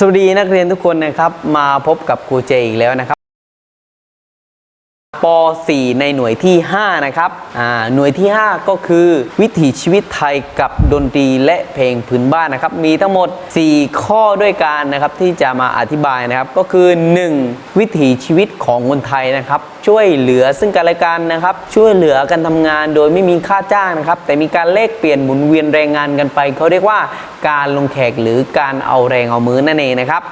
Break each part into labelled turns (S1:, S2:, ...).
S1: สวัสดีนักเรียนทุกคนนะครับ มาพบกับครูเจอีกแล้วนะครับป .4 ในหน่วยที่ 5 นะครับหน่วยที่ 5 ก็คือวิถีชีวิตไทยกับดนตรีและเพลงพื้นบ้านนะครับ มีทั้งหมด 4 ข้อด้วยกันนะครับที่จะมาอธิบายนะครับ ก็คือ 1. วิถีชีวิตของคนไทยนะครับ ช่วยเหลือซึ่งกันและกันนะครับ ช่วยเหลือกันทำงานโดยไม่มีค่าจ้างนะครับ แต่มีการแลกเปลี่ยนหมุนเวียนแรงงานกันไป เขาเรียกว่า การลงแขกหรือการเอาแรงเอามือนั่นเองนะครับ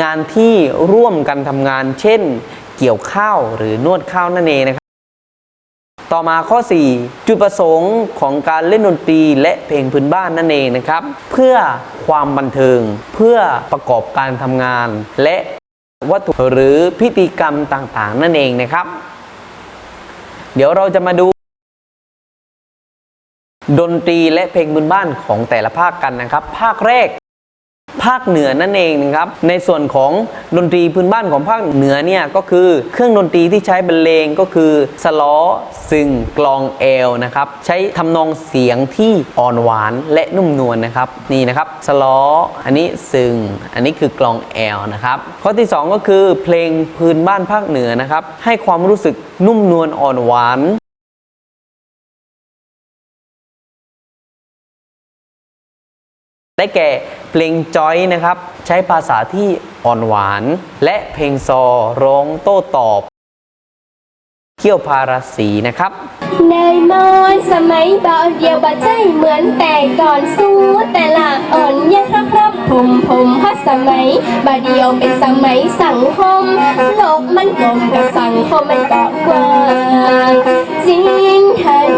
S1: งานที่ร่วมกันทำงาน เช่น เกี่ยวข้าวหรือนวดข้าวนั่นเองนะครับ ต่อมาข้อ 4 จุดประสงค์ของการเล่นดนตรีและเพลงพื้นบ้านนั่นเองนะครับ เพื่อความบันเทิง เพื่อประกอบการทำงาน และวัตถุหรือพิธีกรรมต่างๆ นั่นเองนะครับ เดี๋ยวเราจะมาดูดนตรีและเพลงพื้นบ้านของแต่ละภาคกันนะครับ ภาคแรก ภาคเหนือนั่นเองนะครับในส่วนของดนตรีพื้นบ้านของภาคเหนือเนี่ยก็คือเครื่องดนตรีที่ใช้บรรเลงก็คือสล้อซึงกลองเอลนะครับใช้ทำนองเสียงที่อ่อนหวานและนุ่มนวลนะครับนี่นะครับสล้ออันนี้ซึงอันนี้คือกลองเอลนะครับข้อที่สองก็คือเพลงพื้นบ้านภาคเหนือนะครับให้ความรู้สึกนุ่มนวลอ่อนหวาน ได้แก่เพลงจอยนะครับ ใช้ภาษาที่อ่อนหวาน และเพลงซอร้องโต้ตอบ เขี้ยวพาราสีนะครับ
S2: ในยมอนสมัยบ่าเดียวบ่ใจเหมือนแต่ก่อนสู้แต่ละอ่อนยะครับ ครับผมผมพัสมัยบาเดียวเป็นสมัยสังคมโลกมันกลมกับสังคมมันก็กว้างจริงทัน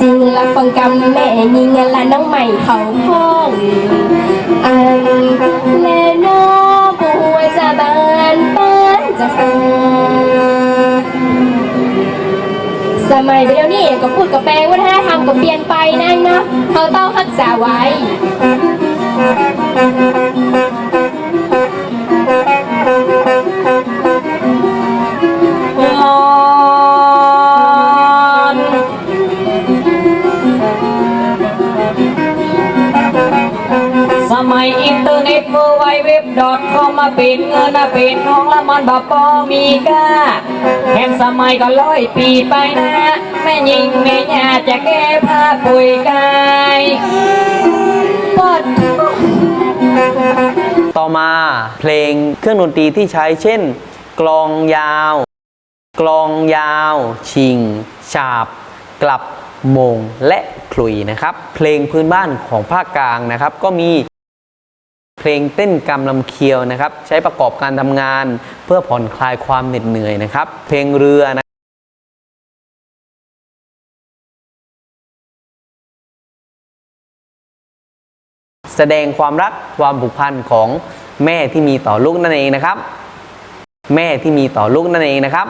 S2: จริงละฟังกำแม่ยิงละน้องใหม่เขาห้องอันแลนอบัวจะบานปานจะสาสมัยเดียวนี้ก็พูดกับแปลงวัฒนธรรมก็เปลี่ยนไปนั่นเนาะเขาต้องรักษาไว้
S3: อินเทอร์เน็ตเมื่อไวเว็บดอทคอมมาเป็นเงินนะเป็นน้องละมันบาปอมีก้าแห่งสมัยก็ร้อยปีไปนะแม่ยิงแม่ยาจะแก้ผ้าป่วยกาย
S2: กด
S1: ต่อมาเพลงเครื่องดนตรีที่ใช้เช่น กลองยาว กลองยาว ชิง ฉาบ กลับมงและขลุยนะครับ เพลงพื้นบ้านของภาคกลางนะครับ ก็มี เพลงเต้นกำลำเคียวนะครับ ใช้ประกอบการทำงานเพื่อผ่อนคลายความเหน็ดเหนื่อยนะครับ เพลงเรือนะแสดงความรักความผูกพันของแม่ที่มีต่อลูกนั่นเองนะครับ แม่ที่มีต่อลูกนั่นเองนะครับ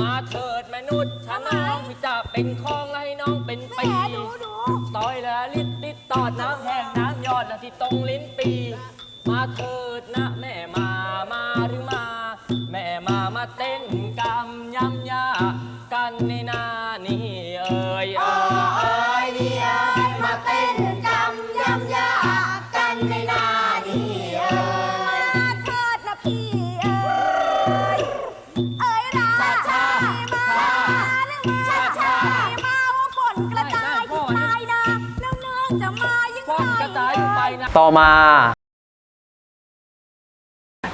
S3: มาเถิดมนุชฉันน้องจะเป็นของ เป็นปีต่อยละลิดลิดตอดน้ำแห้งน้ำยอดนะที่ตรงลิ้นปี มาเถิดนะแม่มามาหรือมา แม่มามาเต้นกำยำยากันในนา
S2: จะมายัง
S3: ฟอนกระจายอยู่ไปนะ
S1: ต่อมา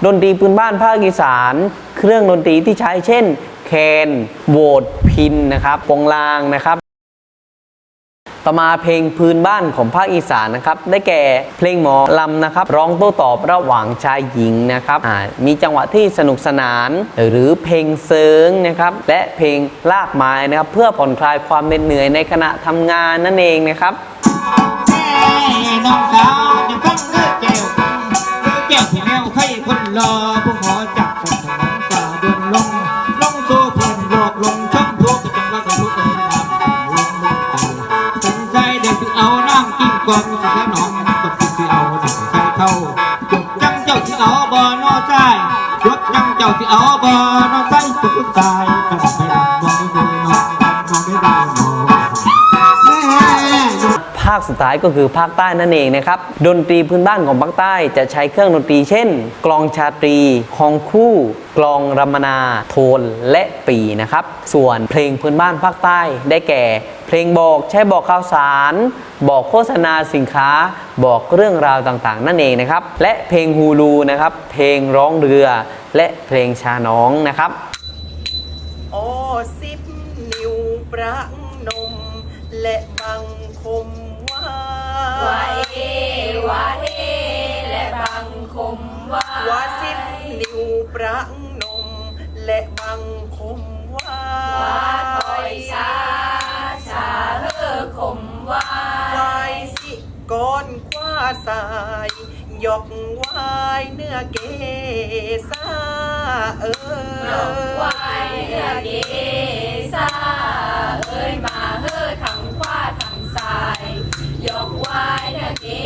S1: ดนตรีพื้นบ้านภาคอีสาน เครื่องดนตรีที่ใช้เช่น แคนโหวดพินนะครับปงลางนะครับ ต่อมาเพลงพื้นบ้านของภาคอีสานนะครับ ได้แก่เพลงหมอลำนะครับ ร้องโต้ตอบระหว่างชายหญิงนะครับอ่ามีจังหวะที่สนุกสนาน หรือเพลงเซิงนะครับ และเพลงลากไม้นะครับ เพื่อผ่อนคลายความเหน็ดเหนื่อยในขณะทำงานนั่นเองนะครับ
S4: แม่ น้องสาวจะฟังเลือแก้วเลือแก้วที่แนวให้คนรอผู้ขอจับคนถนนฝ่าดนลงลงโซ่เพื่อนโลกลงช่องทุกข์จังว่าสมุกเลยน้ำลงลงไปสนใจเด็กที่เอาน้ำกินกองสิแล้วน้องตบที่เอาด็กใครเข้ายกจังเจ้าที่เอาบ่อนอซ้ายยกจังเจ้าที่เอาบ่อนอซ้ายสุดตายตั้งไปดังมองได้ดูน้องมองได้ดูน้องแม่
S1: ภาคสุดท้ายก็คือภาคใต้นั่นเองนะครับ ดนตรีพื้นบ้านของภาคใต้จะใช้เครื่องดนตรี เช่น กลองชาตรีฮองคู่กลองรำมนา โทนและปีนะครับ ส่วนเพลงพื้นบ้านภาคใต้ได้แก่ เพลงบอกใช้บอกข่าวสาร บอกโฆษณาสินค้า บอกเรื่องราวต่างๆ นั่นเองนะครับ และเพลงฮูลูนะครับ เพลงร้องเรือ และเพลงชาน้องนะครับ
S5: โอสิบนิ้วประนม และบังคม ว่า
S2: เอวาเอและบังคมว่า
S5: ว่าสิบนิ้วประนม และบังคมว่า
S2: ถอยชาชาเฮอคมว่า
S5: วายสิก้อนคว้าสายยกวายเนื้อเกษาเออ
S2: วายเนื้อเกษาเอ้ยมา I have been.